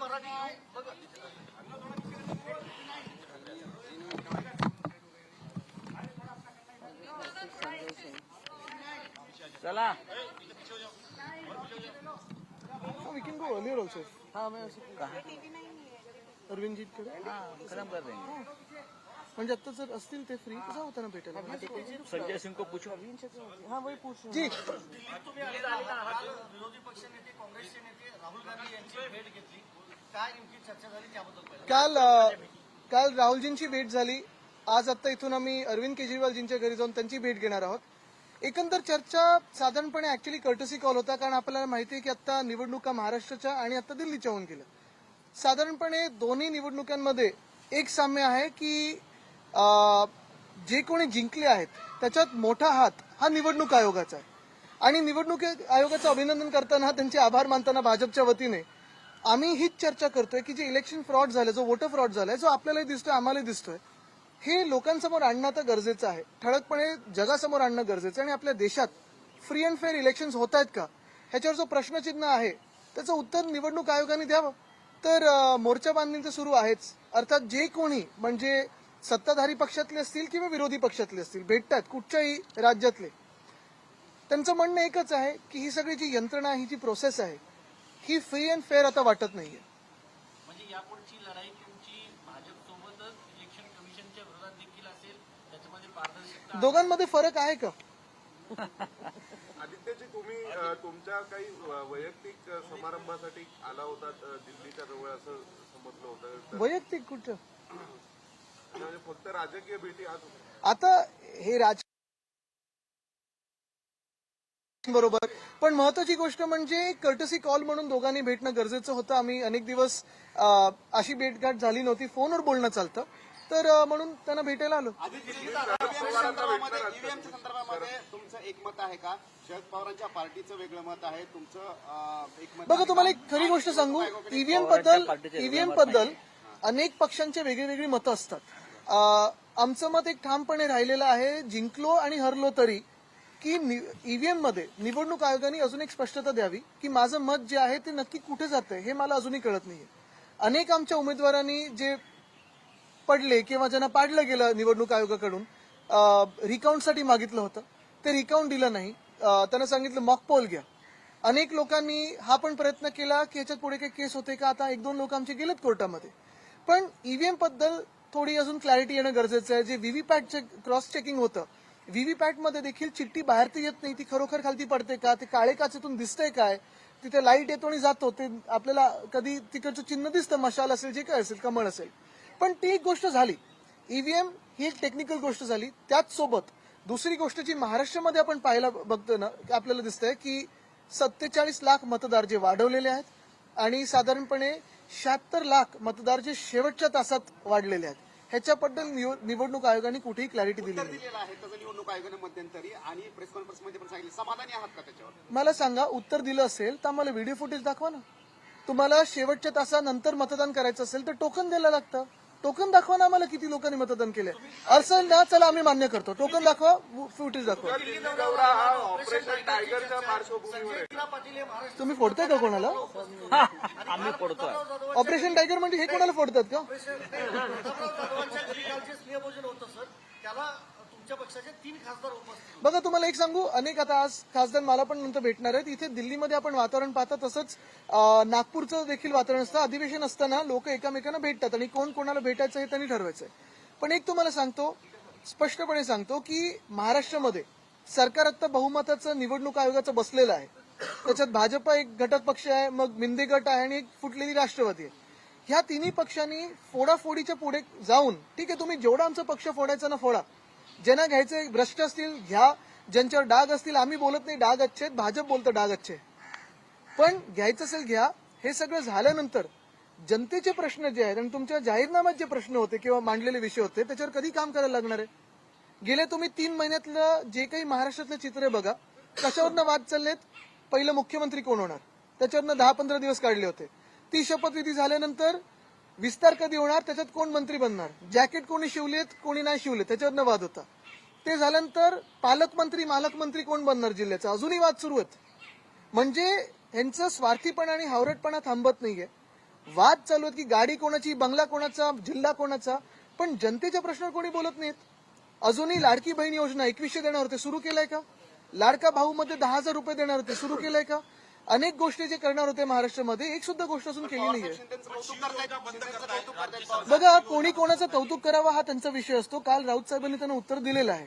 मराठी चला we can go earlier also हाँ मैं उसी कहा। अरविंदजीकडे हाँ खत्म कर देंगे। म्हणजे आता जर असतील ते फ्री तर जाऊ त्यांना भेटायला संजय सिंह को पूछो। हा वही पूछ जी। तुम्ही आहात विरोधी पक्ष नेते काँग्रेसचे नेते राहुल गांधी यांची भेट घेतली। काल काल राहुलजींची भेट झाली. आज आता इथून आम्ही अरविंद केजरीवालजींच्या घरी जाऊन त्यांची भेट घेणार आहोत. एकंदर चर्चा साधारणपणे ऍक्च्युली कर्टसी कॉल होता कारण आपल्याला माहिती आहे की आता निवडणुका महाराष्ट्राच्या आणि आता दिल्लीच्या होऊन गेल्या. साधारणपणे दोन्ही निवडणुकांमध्ये एक साम्य आहे की जे कोणी जिंकले आहेत त्याच्यात मोठा हात हा निवडणूक आयोगाचा आहे. आणि निवडणूक आयोगाचं अभिनंदन करताना त्यांचे आभार मानताना भाजपच्या वतीने आम्ही हीच चर्चा करतोय की जे इलेक्शन फ्रॉड झालं जो वोटर फ्रॉड झालाय जो आपल्यालाही दिसतोय आम्हालाही दिसतोय हे लोकांसमोर आणणं आता गरजेचं आहे. ठळकपणे जगासमोर आणणं गरजेचं आहे आणि आपल्या देशात फ्री अँड फेअर इलेक्शन होत आहेत का? ह्याच्यावर जो प्रश्नचिन्ह आहे त्याचं उत्तर निवडणूक आयोगाने द्यावं. तर मोर्चा बांधणी तर सुरू आहेच. अर्थात जे कोणी म्हणजे सत्ताधारी पक्षातले असतील किंवा विरोधी पक्षातले असतील भेटतात कुठच्याही राज्यातले त्यांचं म्हणणं एकच आहे की ही सगळी जी यंत्रणा ही जी प्रोसेस आहे ही फ्री अँड फेअर आता वाटत नाहीये. म्हणजे यापुढची लढाई तुमची भाजपसोबतच इलेक्शन कमिशनच्या विरोधात देखील असेल त्याच्यामध्ये पारदर्शकता दोघांमध्ये फरक आहे का? आदित्यजी तुम्ही अ, तुमच्या काही अ, वैयक्तिक अ, समारंभासाठी आला होता अ, दिल्लीच्या जवळ असं समजलं होतं. तर वैयक्तिक कुठं? म्हणजे फक्त राजकीय भेटी आज आता हे राज बरोबर. पण महत्वाची गोष्ट म्हणजे कर्टसी कॉल म्हणून दोघांनी भेटणं गरजेचं होतं. आम्ही अनेक दिवस अं, अशी भेटगाठ झाली नव्हती. फोनवर बोलणं चालतं. तर अं, म्हणून त्यांना भेटायला आलो. ईव्हीएमच्या संदर्भामध्ये तुमचं एकमत आहे का? शरद पवारांच्या पार्टीचं वेगळं मत आहे. तुमचं अं, बघा आहे तुम्हाला? एक खरी गोष्ट सांगू. ईव्हीएमबद्दल ईव्हीएमबद्दल अनेक पक्षांचे वेगळी वेगळी मतं असतात. अं, आमचं मत एक ठामपणे राहिलेलं आहे. जिंकलो आणि हरलो तरी की ईव्हीएममध्ये निवडणूक आयोगाने अजून एक स्पष्टता द्यावी की माझं मत जे आहे ते नक्की कुठे जातंय हे मला अजूनही कळत नाहीये. अनेक आमच्या उमेदवारांनी जे पडले किंवा ज्यांना पाडलं गेलं निवडणूक आयोगाकडून रिकाउंटसाठी मागितलं होतं. ते रिकाउंट दिलं नाही. त्यांना सांगितलं मॉक पोल घ्या. अनेक लोकांनी हा पण प्रयत्न केला की याच्यात पुढे काही केस होते का? आता एक दोन लोक आमचे गेलेत कोर्टामध्ये. पण ईव्हीएमबद्दल थोडी अजून क्लॅरिटी येणं गरजेचं आहे. जे व्हीव्हीपॅटचे क्रॉस चेकिंग होतं व्हीव्हीपॅटमध्ये देखील चिठ्ठी बाहेर ती येत नाही ती खरोखर खालती पडते का? ते काळे काचेतून दिसतंय काय? तिथे लाइट येतो आणि जातो. ते आपल्याला कधी तिकडचं चिन्ह दिसतं मशाल असेल जे काय असेल कमळ असेल. पण ती एक गोष्ट झाली. ईव्हीएम ही एक टेक्निकल गोष्ट झाली. त्याच सोबत दुसरी गोष्ट जी महाराष्ट्रामध्ये आपण पाहायला बघतो ना आपल्याला दिसतंय की सत्तेचाळीस लाख मतदार जे वाढवलेले आहेत आणि साधारणपणे शहात्तर लाख मतदार जे शेवटच्या तासात वाढलेले आहेत. ह्याच्याबद्दल निव- निवडणूक आयोगाने कुठेही क्लॅरिटी दिली नाही. आहे निवडणूक आयोगाने मध्यंतरी आणि प्रेस पण सांगितलं. समाधानी आहात का त्याच्यावर? मला सांगा उत्तर दिलं असेल तर आम्हाला व्हिडिओ फुटेज दाखवा ना. तुम्हाला शेवटच्या तासानंतर मतदान करायचं असेल तर टोकन द्यायला लागतं. टोकन दाखवा ना आम्हाला किती लोकांनी मतदान केलंय. असेल ना चला आम्ही मान्य करतो. टोकन दाखवा फुटेज दाखवा. तुम्ही फोडताय का कोणाला? आम्ही पडतोय ऑपरेशन टायगर म्हणजे हे कोणाला फोडतात का? तुमच्या पक्षाचे तीन खासदार उपस्थित बघा तुम्हाला एक सांगू. अनेक आता आज खासदार मला पण नंतर भेटणार आहेत. इथे दिल्लीमध्ये आपण वातावरण पाहता तसंच नागपूरचं देखील वातावरण असतं. अधिवेशन असताना लोक एकामेकांना भेटतात आणि कोण कोणाला भेटायचं हे त्यांनी ठरवायचंय. पण एक तुम्हाला सांगतो स्पष्टपणे सांगतो की महाराष्ट्रामध्ये सरकार आता बहुमताचं निवडणूक आयोगाचं बसलेलं आहे. त्याच्यात भाजप एक घटक पक्ष आहे मग मिंदे गट आहे आणि एक फुटलेली राष्ट्रवादी आहे. ह्या तिन्ही पक्षांनी फोडाफोडीच्या पुढे जाऊन ठीक आहे तुम्ही जेवढा आमचा पक्ष फोडायचा ना फोडा. ज्यांना घ्यायचे भ्रष्ट असतील घ्या. ज्यांच्यावर डाग असतील आम्ही बोलत नाही. डाग अच्छे भाजप बोलतं डाग अच्छे. पण घ्यायचं असेल घ्या. हे सगळं झाल्यानंतर जनतेचे प्रश्न जे आहेत आणि तुमच्या जाहीरनाम्यात जे प्रश्न होते किंवा मांडलेले विषय होते त्याच्यावर कधी काम करायला लागणार आहे? गेले तुम्ही तीन महिन्यातलं जे काही महाराष्ट्रातलं चित्र आहे बघा कशावरनं वाद चाललेत? पहिलं मुख्यमंत्री कोण होणार? त्याच्यावरनं दहा पंधरा दिवस काढले होते. ती शपथविधी झाल्यानंतर विस्तार कधी होणार? त्याच्यात कोण मंत्री बनणार? जॅकेट कोणी शिवलेत कोणी नाही शिवले त्याच्यावरनं वाद होता. ते झाल्यानंतर पालकमंत्री मालकमंत्री कोण बनणार जिल्ह्याचा? अजूनही वाद सुरू आहेत. म्हणजे यांचं स्वार्थीपणा आणि हावरटपणा थांबत नाहीये. वाद चालू आहेत की गाडी कोणाची बंगला कोणाचा जिल्हा कोणाचा पण जनतेच्या प्रश्नावर कोणी बोलत नाहीत. अजूनही लाडकी बहीण योजना एकवीसशे देणार होते सुरू केलंय का? लाडका भाऊ मध्ये दहा हजार रुपये देणार होते सुरू केलंय का? अनेक गोष्टी जे करणार होते महाराष्ट्रामध्ये एक सुद्धा गोष्ट असून केली नाहीये. बघा कोणी कोणाचं कौतुक करावा हा त्यांचा विषय असतो. काल राऊत साहेबांनी त्यांना उत्तर दिलेलं आहे.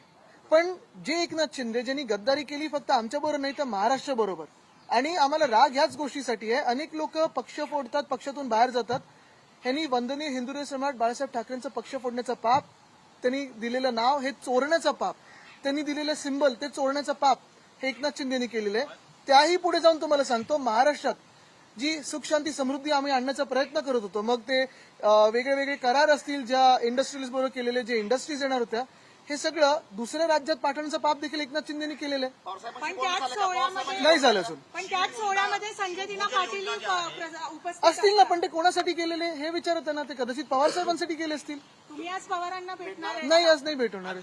पण जे एकनाथ शिंदे ज्यांनी गद्दारी केली फक्त आमच्या बरोबर नाही तर महाराष्ट्र बरोबर. आणि आम्हाला राग ह्याच गोष्टीसाठी आहे. अनेक लोक पक्ष फोडतात पक्षातून बाहेर जातात. ह्यांनी वंदनीय हिंदुरे सम्राट बाळासाहेब ठाकरेंचं पक्ष फोडण्याचं पाप त्यांनी दिलेलं नाव हे चोरण्याचं पाप. त्यांनी दिलेलं सिंबल ते चोरण्याचं पाप हे एकनाथ शिंदेनी केलेलं आहे. त्याही पुढे जाऊन तुम्हाला सांगतो महाराष्ट्रात जी सुख शांती समृद्धी आम्ही आणण्याचा प्रयत्न करत होतो मग ते वेगळे वेगळे करार असतील ज्या इंडस्ट्रीज बरोबर केलेले जे इंडस्ट्रीज येणार होत्या हे सगळं दुसऱ्या राज्यात पाठवण्याचं पाप देखील एकनाथ शिंदेनी केलेलं आहे. नाही झालं अजून. पण त्याच सोहळ्यामध्ये संजय दिना पाटील अ, प्र- उपस्थित असतील ना पण ते कोणासाठी केलेले हे विचारत ना ते कदाचित पवार साहेबांसाठी केले असतील. तुम्ही आज पवारांना भेटणार आहे नाही आज नाही भेटवणार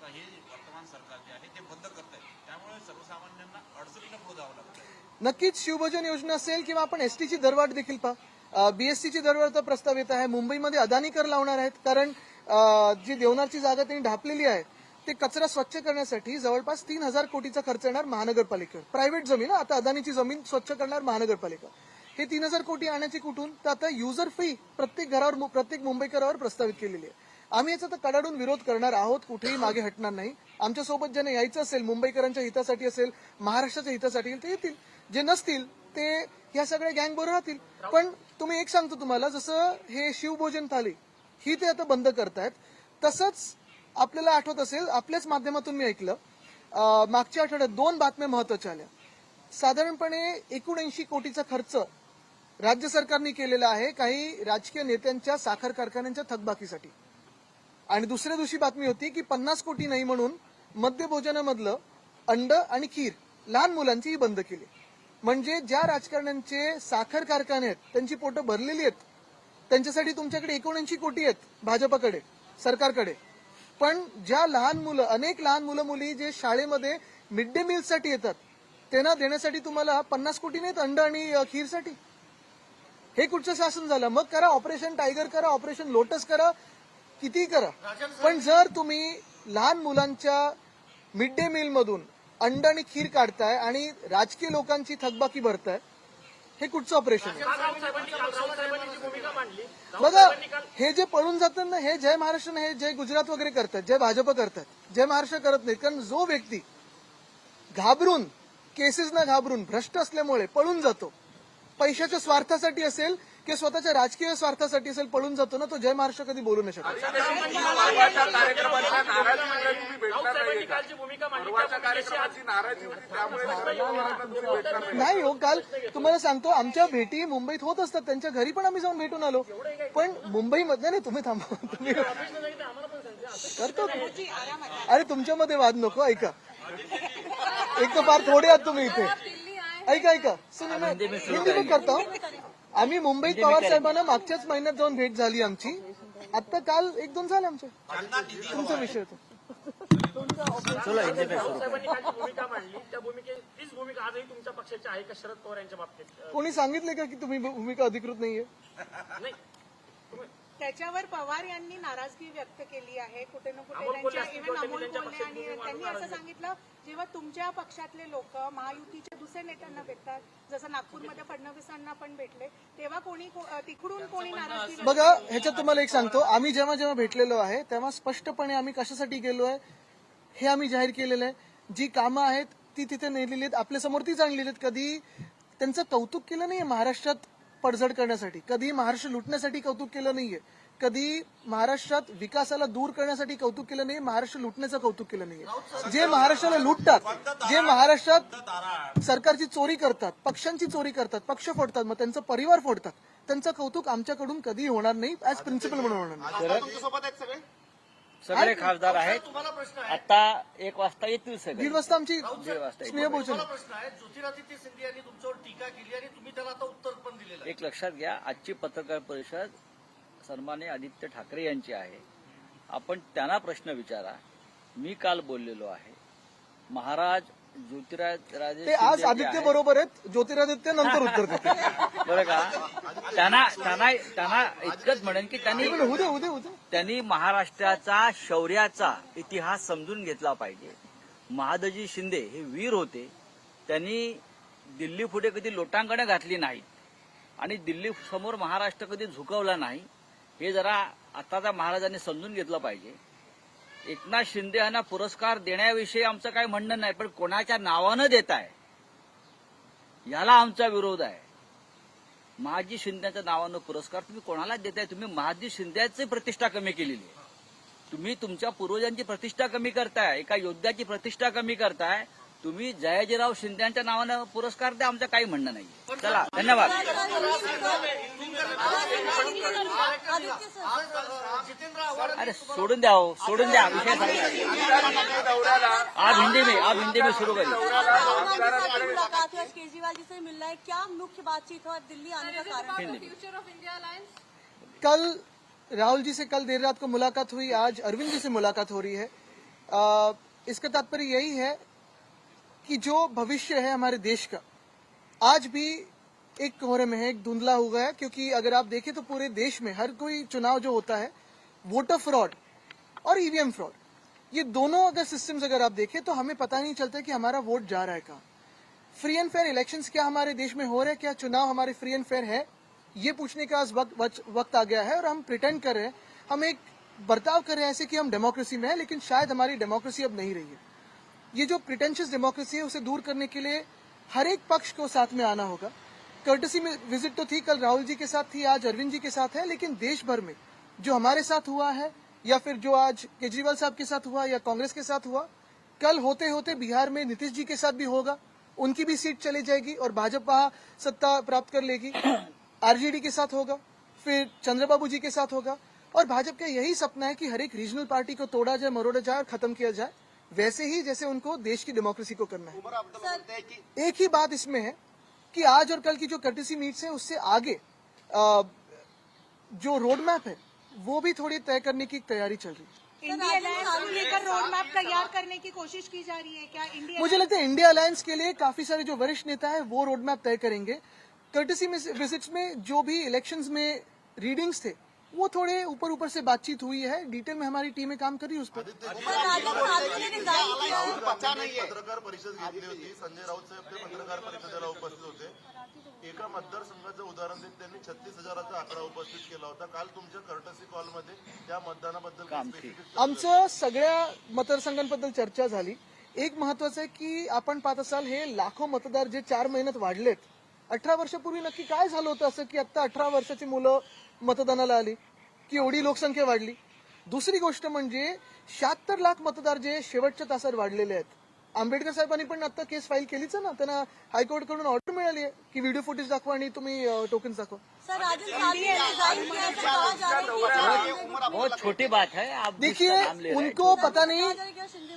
आता हे वर्तमान सरकार जे आहे ते बंद करत आहे त्यामुळे सर्वसामान्यांना अडचणीला पुढे जावं नक्कीच शिवभोजन योजना असेल किंवा आपण एसटीची दरवाढ देखील पहा. बीएससीची दरवाढचा प्रस्ताव येत आहे. मुंबईमध्ये अदानी कर लावणार आहेत कारण जी देवनारची जागा त्यांनी ढापलेली आहे ते कचरा स्वच्छ करण्यासाठी जवळपास तीन हजार कोटीचा खर्च येणार महानगरपालिकेवर. प्रायव्हेट जमीन आता अदानीची जमीन स्वच्छ करणार महानगरपालिका. हे तीन हजार कोटी आणायची कुठून? तर आता युजर फी प्रत्येक घरावर प्रत्येक मुंबईकरावर प्रस्तावित केलेली आहे. आम्ही याचा तर कडाडून विरोध करणार आहोत कुठेही मागे हटणार नाही. आमच्यासोबत ज्यांना यायचं असेल मुंबईकरांच्या हितासाठी असेल महाराष्ट्राच्या हितासाठी ते येतील. जे नसतील ते ह्या सगळ्या गँग बरोबर राहतील. पण तुम्ही एक सांगतो तुम्हाला जसं हे शिवभोजन थाली ही ते आता बंद करतायत. तसंच आपल्याला आठवत असेल आपल्याच माध्यमातून मी ऐकलं मागच्या आठवड्यात दोन बातम्या महत्त्वाच्या आल्या. साधारणपणे एकोणऐंशी कोटीचा खर्च राज्य सरकारने केलेला आहे काही राजकीय नेत्यांच्या साखर कारखान्यांच्या थकबाकीसाठी. आणि दुसऱ्या दिवशी बातमी होती की पन्नास कोटी नाही म्हणून मध्य भोजनामधलं अंड आणि खीर लहान मुलांचीही बंद केली. म्हणजे ज्या राजकारण्यांचे साखर कारखाने आहेत त्यांची पोटं भरलेली आहेत त्यांच्यासाठी तुमच्याकडे एकोणऐंशी कोटी आहेत भाजपकडे सरकारकडे. पण ज्या लहान मुलं अनेक लहान मुलं मुली जे शाळेमध्ये मिड डे मीलसाठी येतात त्यांना देण्यासाठी तुम्हाला पन्नास कोटी नाहीत अंड आणि खीरसाठी. हे कुठचं शासन झालं? मग करा ऑपरेशन टायगर करा ऑपरेशन लोटस करा किती करा. पण जर तुम्ही लहान मुलांच्या मिड डे मील मधून अंड आणि खीर काढताय आणि राजकीय लोकांची थकबाकी भरताय हे कुठचं ऑपरेशन आहे? बघा हे जे पळून जातात ना हे जय महाराष्ट्र हे जय गुजरात वगैरे करतात जय भाजप करतात जय महाराष्ट्र करत नाही. कारण जो व्यक्ती घाबरून केसेसना घाबरून भ्रष्ट असल्यामुळे पळून जातो पैशाच्या स्वार्थासाठी असेल किंवा स्वतःच्या राजकीय स्वार्थासाठी असेल पळून जातो ना तो जय महाराष्ट्र कधी बोलू नाही शकत. का? नाही. नाही. हो काल तुम्हाला सांगतो आमच्या भेटी मुंबईत होत असतात त्यांच्या घरी पण आम्ही जाऊन भेटून आलो. पण मुंबईमध्ये नाही तुम्ही थांबा तुम्ही करतो अरे तुमच्यामध्ये वाद नको ऐका. एक तर फार थोडे आहात तुम्ही इथे. ऐका ऐका. हिंदी में करता हूँ? आम्ही मुंबईत पवार साहेबांना मागच्याच महिन्यात जाऊन भेट झाली आमची. आता काल एक दोन झाले आमचे. तुमचा विषय होता. कोणी सांगितले का की तुम्ही भूमिका अधिकृत नाहीये? त्याच्यावर पवार यांनी नाराजगी व्यक्त केली आहे. कुठे ना कुठे त्यांच्या इव्हन अमोल पक्षात आणि त्यांनी असं सांगितलं जेव्हा तुमच्या पक्षातले लोक महायुतीच्या दुसऱ्या नेत्यांना भेटतात जसं नागपूरमध्ये फडणवीसांना पण भेटले तेव्हा कोणी तिकडून कोणी नाराजगी बघा ह्याच्यात तुम्हाला एक सांगतो आम्ही जेव्हा जेव्हा भेटलेलो आहे तेव्हा स्पष्टपणे आम्ही कशासाठी गेलो आहे हे आम्ही जाहीर केलेलं आहे. जी कामं आहेत ती तिथे नेलेली आहेत आपल्यासमोर तीच आणलेली आहेत. कधी त्यांचं कौतुक केलं नाहीये महाराष्ट्रात पडझड करण्यासाठी कधी महाराष्ट्र लुटण्यासाठी कौतुक केलं नाहीये कधी महाराष्ट्रात विकासाला दूर करण्यासाठी कौतुक केलं नाही महाराष्ट्र लुटण्याचं कौतुक केलं नाहीये. जे महाराष्ट्राला लुटतात जे महाराष्ट्रात सरकारची चोरी करतात पक्षांची चोरी करतात पक्ष फोडतात मग त्यांचं परिवार फोडतात त्यांचं कौतुक आमच्याकडून कधी होणार नाही ऍज प्रिन्सिपल म्हणून होणार नाही. सगळे खासदार आहेत. तुम्हाला प्रश्न आहे. आता एक वाजता येतील दीड सगळे वाजता आमची दीड वाजता येतील. तुम्हाला. प्रश्न आहे. ज्योतिरादित्य सिंधिया यांनी तुमच्यावर टीका केली आणि तुम्ही त्याला आता उत्तर पण दिलेलं आहे. एक लक्षात घ्या आजची पत्रकार परिषद सन्मान्य आदित्य ठाकरे यांची आहे. आपण त्यांना प्रश्न विचारा. मी काल बोललेलो आहे. महाराज ज्योतिराजे ते आज शिंदे आदित्य आहेत, बरोबर आहेत ज्योतिरादित्य नंतर उत्तर देते बरं का? त्यांना त्यांना त्यांना इतकंच म्हणेन की त्यांनी उद्या उद्या उद्या. त्यांनी महाराष्ट्राचा शौर्याचा इतिहास समजून घेतला पाहिजे. महादजी शिंदे हे वीर होते. त्यांनी दिल्ली पुढे कधी लोटांगणं घातली नाहीत आणि दिल्ली समोर महाराष्ट्र कधी झुकवला नाही हे जरा आताच्या महाराजांनी समजून घेतलं पाहिजे. एकनाथ शिंदे यांना पुरस्कार देण्याविषयी आमचं काही म्हणणं नाही पण कोणाच्या नावानं देत आहे? याला आमचा विरोध आहे. महाजी शिंदेच्या नावानं पुरस्कार तुम्ही कोणाला देताय तुम्ही महाजी शिंदेची प्रतिष्ठा कमी केलेली आहे. तुम्ही तुमच्या पूर्वजांची प्रतिष्ठा कमी करताय एका योद्ध्याची प्रतिष्ठा कमी करताय. तुम्ही जयाजीराव शिंदेच्या नावानं पुरस्कार द्या आमचं काही म्हणणं नाही चला धन्यवाद. अरे सोडून द्या हो, सोडून द्या विषय आप हिंदी में आप हिंदी में शुरू करिए. से मुलाकात है केजरीवाल जी से मिलना है। क्या मुख्य बातचीत हो दिल्ली आने का कारण? हिंदी में। कल राहुल जी से कल देर रात को मुलाकात हुई आज अरविंद जी से मुलाकात हो रही है। आ, इसका तात्पर्य यही है कि जो भविष्य है हमारे देश का आज भी एक कोहरे में है, एक धुंधला है, क्योंकि अगर आप देखें तो पूरे देश में हर कोई चुनाव जो होता है वोटर फ्रॉड और ईवीएम फ्रॉड ये दोनों अगर सिस्टम्स अगर आप देखें तो हमें पता नहीं चलता कि हमारा वोट जा रहा है कहाँ। फ्री एंड फेयर इलेक्शंस क्या हमारे देश में हो रहे हैं, क्या चुनाव हमारे फ्री एंड फेयर है, ये पूछने का वक्त- वक्त आ गया है और हम प्रिटेंड कर रहे हैं, हम एक बर्ताव कर रहे हैं ऐसे कि हम डेमोक्रेसी में है, लेकिन शायद हमारी डेमोक्रेसी अब नहीं रही है। ये जो प्रिटेंशियस डेमोक्रेसी है, उसे दूर करने के लिए हर एक पक्ष को साथ में आना होगा। कर्टसी में विज़िट तो थी कल राहुल जी के साथ थी आज अरविंद जी के साथ है लेकिन देश भर में जो हमारे साथ हुआ है या फिर जो आज केजरीवाल साहब के साथ हुआ या कांग्रेस के साथ हुआ कल होते होते बिहार में नीतीश जी के साथ भी होगा उनकी भी सीट चली जाएगी और भाजपा सत्ता प्राप्त कर लेगी। आरजेडी के साथ होगा फिर चंद्रबाबू जी के साथ होगा और भाजपा का यही सपना है कि हर एक रीजनल पार्टी को तोड़ा जाए मरोड़ा जाए और खत्म किया जाए वैसे ही जैसे उनको देश की डेमोक्रेसी को करना है। हैं कि एक ही बात इसमें है कि आज और कल की जो कर्टिसी मीट्स है उससे आगे आ, जो रोड मैप है वो भी थोड़ी तय करने की तैयारी चल रही है। इंडिया अलायंस को लेकर रोड मैप तैयार करने की कोशिश की जा रही है क्या? इंडिया मुझे लगता है इंडिया अलायंस के लिए काफ़ी सारे जो वरिष्ठ नेता है वो रोड मैप तय करेंगे। कर्टिसी विजिट्स में जो भी इलेक्शंस में रीडिंग्स थे वो थोड़े ऊपर ऊपर से बातचीत हुई है डिटेल में हमारी टीमें काम कर रही है उस पर पत्रकार परिषद घेतली होती संजय राऊत साहेब ते पत्रकार परिषदेला उपस्थित होते. एका मतदारसंघाचं उदाहरण देत त्यांनी छत्तीस हजाराचा आकडा उपस्थित केला होता. काल तुमच्या कर्टसी कॉलमध्ये त्या मतदानाबद्दल आमचं सगळ्या मतदारसंघांबद्दल चर्चा झाली. एक महत्वाचं आहे की आपण पाहत असाल हे लाखो मतदार जे चार महिन्यात वाढलेत अठरा वर्षापूर्वी नक्की काय झालं होतं असं की आता अठरा वर्षाची मुलं मतदानाला आली. की एवढी लोकसंख्या वाढली? दुसरी गोष्ट म्हणजे शहात्तर लाख मतदार जे शेवटच्या तासात वाढलेले आहेत आंबेडकर साहेबांनी पण आता केस फाईल केलीच ना. त्यांना हायकोर्टकडून ऑर्डर मिळाली आहे की व्हिडिओ फुटेज दाखवा आणि तुम्ही टोकन दाखवा. बहुत छोटी बात है आप देखिए उनको पता नहीं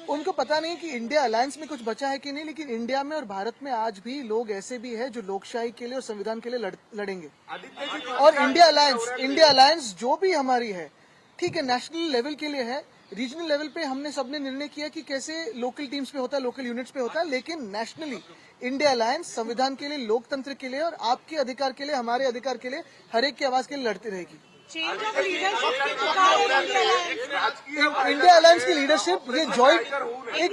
उनको पता नहीं कि इंडिया अलायंस में कुछ बचा है कि नहीं लेकिन इंडिया में और भारत में आज भी लोग ऐसे भी हैं जो लोकशाही के लिए और संविधान के लिए लड़, लड़ेंगे। और इंडिया अलायंस इंडिया अलायंस जो भी हमारी है ठीक है नेशनल लेवल के लिए है रीजनल लेवल पे हमने सबने निर्णय किया कि कैसे लोकल टीम्स पे होता है लोकल यूनिट्स पे होता है लेकिन नेशनली इंडिया अलायंस संविधान के लिए लोकतंत्र के लिए और आपके अधिकार के लिए हमारे अधिकार के लिए हर एक की आवाज़ के लिए लड़ती रहेगी। चेंज ऑफ़ लीडरशिप की पुकार है इंडिया अलायंस की। लीडरशिप ये ज्वाइंट एक.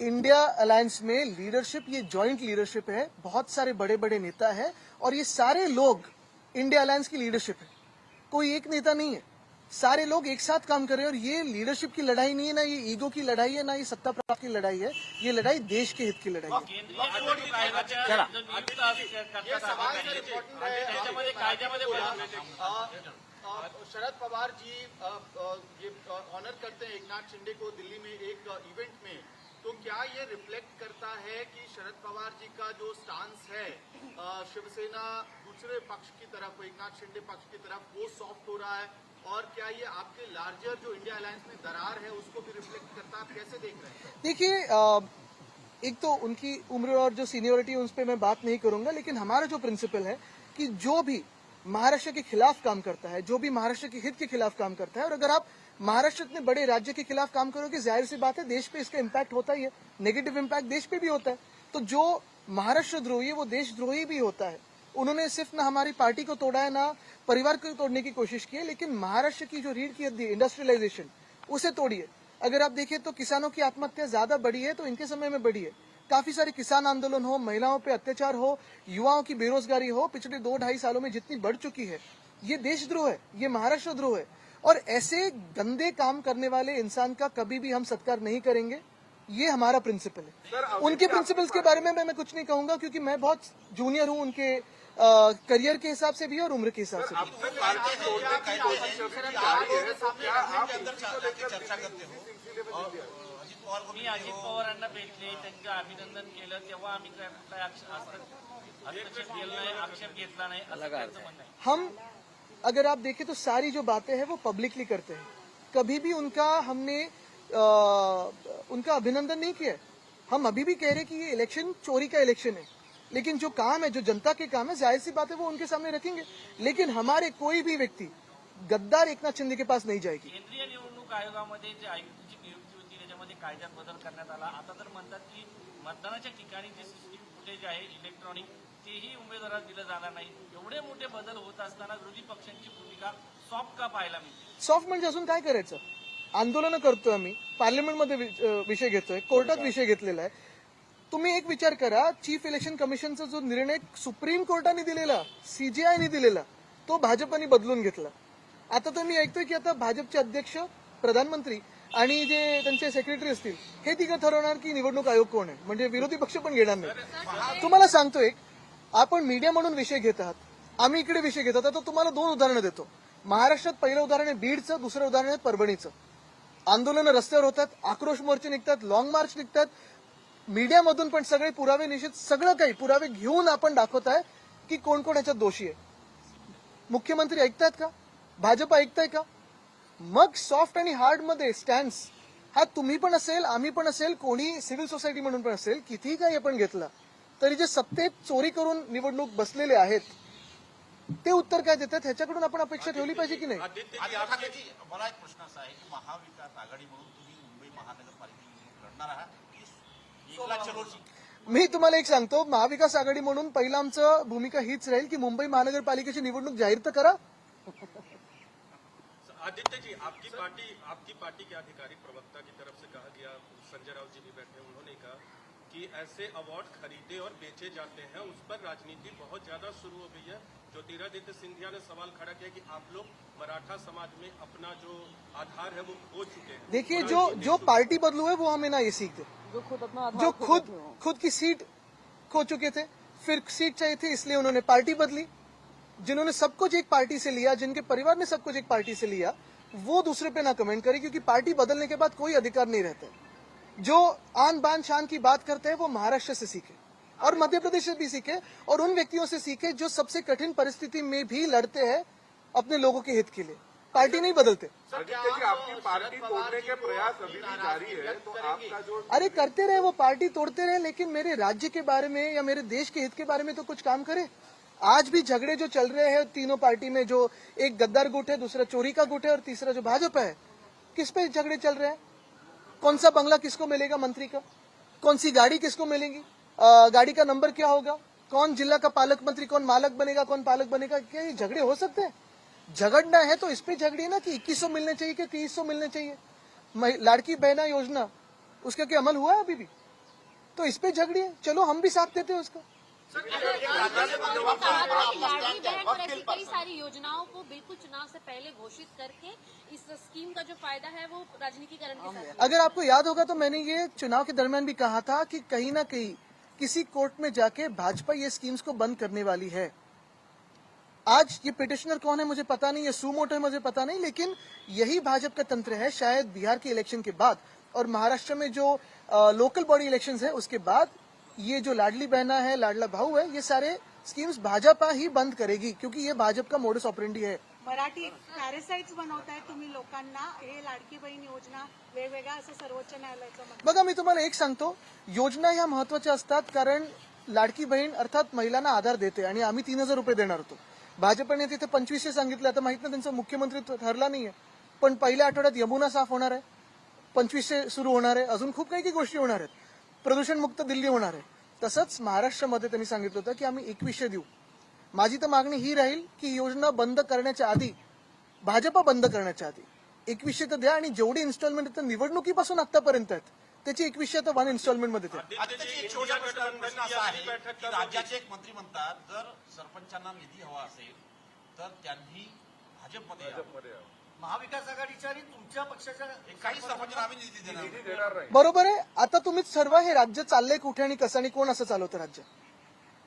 इंडिया अलायंस में लीडरशिप ये ज्वाइंट लीडरशिप है बहुत सारे बड़े बड़े नेता है और ये सारे लोग इंडिया अलायंस की लीडरशिप है। कोई एक नेता नहीं है। सारे लोग एक साथ काम कर रहे हैं और ये लीडरशिप की लड़ाई नहीं है ना ये ईगो की लड़ाई है ना ये सत्ता प्राप्त की लड़ाई है। ये लड़ाई देश के हित की लड़ाई है। शरद पवार जी ये ऑनर करते हैं एकनाथ शिंदे को दिल्ली में एक इवेंट में। तो क्या ये रिफ्लेक्ट करता है कि शरद पवार जी का जो स्टांस है शिवसेना दूसरे पक्ष की तरफ़, एकनाथ शिंदे पक्ष की तरफ़, वो सॉफ्ट हो रहा है? और क्या ये आपके लार्जर जो इंडिया अलायंस में दरार है, उसको भी रिफ्लेक्ट करता है? कैसे देख रहे हैं? देखिए एक तो उनकी उम्र और जो सीनियोरिटी उस पर मैं बात नहीं करूँगा, लेकिन हमारा जो प्रिंसिपल है कि जो भी महाराष्ट्र के खिलाफ काम करता है, जो भी महाराष्ट्र के हित के खिलाफ काम करता है, और अगर आप महाराष्ट्र इतने बड़े राज्य के खिलाफ काम करोगे? ज़ाहिर सी बात है, देश पे इसका इम्पैक्ट होता ही है। नेगेटिव इम्पैक्ट देश पे भी होता है। तो जो महाराष्ट्र द्रोही है वो देशद्रोही भी होता है। उन्होंने सिर्फ़ ना हमारी पार्टी को तोड़ा है, ना परिवार को तोड़ने की कोशिश की है, लेकिन महाराष्ट्र की जो रीढ़ की हड्डी इंडस्ट्रियलाइजेशन उसे तोड़िए अगर आप देखें तो किसानों की आत्महत्या ज़्यादा बढ़ी है तो इनके समय में बढ़ी है। काफ़ी सारे किसान आंदोलन हो, महिलाओं पे अत्याचार हो, युवाओं की बेरोजगारी हो, पिछले दो ढाई सालों में जितनी बढ़ चुकी है, ये देशद्रोह है, ये महाराष्ट्र द्रोह है। और ऐसे गंदे काम करने वाले इंसान का कभी भी हम सत्कार नहीं करेंगे ये हमारा प्रिंसिपल है। उनके प्रिंसिपल्स के बारे में मैं, मैं कुछ नहीं कहूँगा क्योंकि मैं बहुत जूनियर हूँ उनके आ, करियर के हिसाब से भी और उम्र के हिसाब से भी। मी अजित पवारांना भेटले त्यांचं अभिनंदन केलं तेव्हा आम्ही नाही आक्षेप घेतला नाही असं त्यांचं म्हणणं आहे. हम अगर आप देखें तो सारी जो बातें हैं वो पब्लिकली करते हैं। कभी भी उनका हमने आ, उनका अभिनंदन नहीं किया हम अभी भी कह रहे कि ये इलेक्शन चोरी का इलेक्शन है। लेकिन जो काम है जो जनता के काम है ज़ाहिर सी बात है वो उनके सामने रखेंगे। लेकिन हमारे कोई भी व्यक्ति गद्दार एकनाथ शिंदे के पास नहीं जाएगी। केंद्रीय निवडणूक आयोगामध्ये जे नियुक्ती होती त्याच्यामध्ये कायद्यात बदल करण्यात आला. आता तर म्हणतात की मतदानाच्या ठिकाणी जे सिस्टीम फुटेज आहे इलेक्ट्रॉनिक तेही उमेदवाराला दिलं जाणार नाही. एवढे मोठे बदल होत असताना विरोधी पक्षांची भूमिका सॉफ्ट का पाहायला मिळते? सॉफ्ट म्हणजे अजून काय करायचं? आंदोलन करतोय आम्ही. पार्लमेंटमध्ये विषय घेतोय. कोर्टात विषय घेतलेला आहे. तुम्ही एक विचार करा चीफ इलेक्शन कमिशनचा जो निर्णय सुप्रीम कोर्टाने दिलेला सीजीआयने दिलेला तो भाजपने बदलून घेतला. आता तर मी ऐकतोय की आता भाजपचे अध्यक्ष प्रधानमंत्री आणि जे त्यांचे सेक्रेटरी असतील हे तिघं ठरवणार की निवडणूक आयोग कोण आहे. म्हणजे विरोधी पक्ष पण घेणार नाही. तुम्हाला सांगतो एक आपण मीडिया म्हणून विषय घेत आहात. आम्ही इकडे विषय घेत आहोत. तर तुम्हाला दोन उदाहरणं देतो. महाराष्ट्रात पहिलं उदाहरण आहे बीडचं दुसरं उदाहरण आहे परभणीचं. आंदोलनं रस्त्यावर होतात आक्रोश मोर्चे निघतात लॉंग मार्च निघतात. मीडियामधून पण सगळे पुरावे निश्चित सगळं काही पुरावे घेऊन आपण दाखवत आहे की कोण कोण याच्यात दोषी आहे. मुख्यमंत्री ऐकतायत का? भाजप ऐकताय का? मग सॉफ्ट आणि हार्डमध्ये स्टँड हा तुम्ही पण असेल आम्ही पण असेल कोणी सिव्हिल सोसायटी म्हणून पण असेल कितीही काही आपण घेतला तरी जे सत्तेत चोरी करून निवडणूक बसलेले आहेत ते उत्तर काय देतात? ह्याच्याकडून आपण अपेक्षा ठेवली पाहिजे की नाही? मला एक प्रश्न असा आहे की महाविकास आघाडी म्हणून तुम्ही मुंबई महानगरपालिका निवडणूक लढणार आहात की एकला चलोची मी तुम्हाला एक सांगतो महाविकास आघाडी म्हणून पहिलं आमचं भूमिका हीच राहील की मुंबई महानगरपालिकेची निवडणूक जाहीर तर करा. आदित्य जी आपकी पार्टी आपकी पार्टी के आधिकारिक प्रवक्ता की तरफ से कहा गया संजय राउत जी भी बैठे उन्होंने कहा कि ऐसे अवार्ड खरीदे और बेचे जाते हैं उस पर राजनीति बहुत ज़्यादा शुरू हो गई है। ज्योतिरादित्य सिंधिया ने सवाल खड़ा किया कि आप लोग मराठा समाज में अपना जो आधार है वो खो चुके हैं। देखिए जो जो पार्टी बदलू है वो हमें ना ये सीख दे जो खुद अपना जो खुद खुद की सीट खो चुके थे फिर सीट चाहिए थी इसलिए उन्होंने पार्टी बदली। जिन्होंने सब कुछ एक पार्टी से लिया जिनके परिवार ने सब कुछ एक पार्टी से लिया वो दूसरे पे ना कमेंट करे क्योंकि पार्टी बदलने के बाद कोई अधिकार नहीं रहता। जो आन बान शान की बात करते हैं वो महाराष्ट्र से सीखे और मध्य प्रदेश से भी सीखे और उन व्यक्तियों से सीखे जो सबसे कठिन परिस्थिति में भी लड़ते हैं अपने लोगों के हित के लिए। पार्टी नहीं बदलते। आदित्य आपकी पार्टी तोड़ने के प्रयास अभी भी जारी है तो आपका जो अरे करते रहे वो पार्टी तोड़ते रहे लेकिन मेरे राज्य के बारे में या मेरे देश के हित के बारे में तो कुछ काम करे। आज भी झगड़े जो चल रहे हैं तीनों पार्टी में जो एक गद्दार गुट है दूसरा चोरी का गुट है और तीसरा जो भाजपा है किस पे झगड़े चल रहे हैं? कौन सा बंगला किसको मिलेगा मंत्री का? कौन सी गाड़ी किसको मिलेगी? गाड़ी का नंबर क्या होगा? कौन जिला का पालक मंत्री, कौन मालक बनेगा, कौन पालक बनेगा? क्या ये झगड़े हो सकते हैं? झगड़ना है तो इस पे झगड़िए ना कि इक्कीस मिलने चाहिए कि तीस मिलने चाहिए? लाड़की बहना योजना, उसका क्या अमल हुआ है अभी भी? तो इस पे झगड़िए चलो, हम भी साथ देते हैं उसका। कई सारी योजनाओं को बिल्कुल चुनाव से पहले घोषित करके इस स्कीम का जो फ़ायदा है वो राजनीतिकरण के साथ। अगर आपको याद होगा तो मैंने ये चुनाव के दरमियान भी कहा था कि कहीं ना कहीं किसी कोर्ट में जाके भाजपा ये स्कीम्स को बंद करने वाली है। आज ये पिटिशनर कौन है मुझे पता नहीं ये सुमोटो है मुझे पता नहीं लेकिन यही भाजपा का तंत्र है शायद बिहार के इलेक्शन के बाद और महाराष्ट्र में जो अ, लोकल बॉडी इलेक्शंस है उसके बाद ये जो लाडली बहना है लाडला भाऊ है ये सारे स्कीम्स भाजपा ही बंद करेगी क्योंकि ये भाजपा का मोडस ऑपरेंडी है। मराठी पॅरेसाइट्स बनवतायत तुम्ही लोकांना हे लाडकी बहीण योजना वेगवेगळ्या असं सर्वोच्च न्यायालयाचं बघा मी तुम्हाला एक सांगतो योजना ह्या महत्त्वाच्या असतात कारण लाडकी बहीण अर्थात महिलांना आधार देते आणि आम्ही तीन हजार रुपये देणार होतो. भाजपने तिथे पंचवीसशे सांगितलं आता माहीत नाही त्यांचा मुख्यमंत्री ठरला नाहीये. पण पहिल्या आठवड्यात यमुना साफ होणार आहे पंचवीसशे सुरू होणार आहे अजून खूप काही काही गोष्टी होणार आहेत. प्रदूषण मुक्त दिल्ली होणार आहे. तसंच महाराष्ट्रामध्ये त्यांनी सांगितलं होतं की आम्ही एकवीसशे देऊ. माझी तर मागणी ही राहील की ही योजना बंद करण्याच्या आधी भाजपा बंद करण्याच्या आधी एकवीसशे तर द्या आणि जेवढी इन्स्टॉलमेंट तर निवडणुकीपासून आतापर्यंत आहेत त्याची एकवीसशे तर वन इन्स्टॉलमेंटमध्ये राज्याचे एक मंत्री म्हणतात जर सरपंचांना निधी हवा असेल तर त्यांनी भाजपमध्ये यावं. महाविकास आघाडीच्या आणि तुमच्या पक्षाच्या काही सरपंचांना आम्ही निधी देणार नाही. देणार नाही. बरोबर आहे. आता तुम्हीच सर्व हे राज्य चाललंय कुठे आणि कसं आणि कोण असं चालवतं राज्य?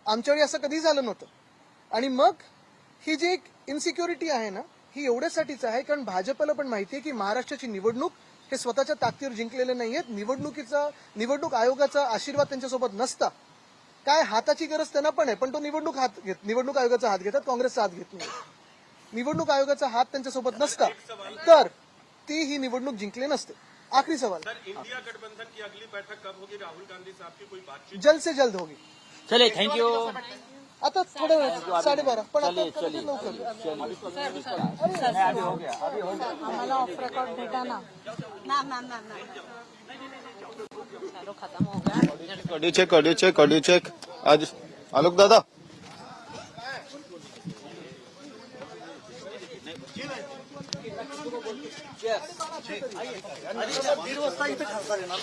आमच्या वेळी असं कधी झालं नव्हतं. आणि मग ही जी एक इन्सिक्युरिटी आहे ना ही एवढ्यासाठीच आहे कारण भाजपला पण माहिती आहे की महाराष्ट्राची निवडणूक हे स्वतःच्या ताकदीवर जिंकलेले नाहीयेत. निवडणुकीचा निवडणूक आयोगाचा आशीर्वाद त्यांच्यासोबत नसता. काय हाताची गरज त्यांना पण आहे पण तो निवडणूक हात घेत निवडणूक आयोगाचा हात घेतात काँग्रेसचा हात घेत नाही. निवडणूक आयोगाचा हात त्यांच्यासोबत नसता तर ती ही निवडणूक जिंकले नसते. आखरी सवाल. सर इंडिया गठबंधन की अगली बैठक कब होगी? राहुल गांधी साहब की कोई बातचीत? जल्द से जल्द होगी. चले थँक्यू आता थोड्या वेळ साडेबारा पण आता कदाचित लवकर. ऑफ रेकॉर्ड भेटा ना. ना ना ना ना. चलो खत्म गया. Audio check audio check audio check आज आलोक दादा? दीड वाजता इथे खासदार येणार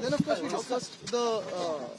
Then of course we discussed the uh,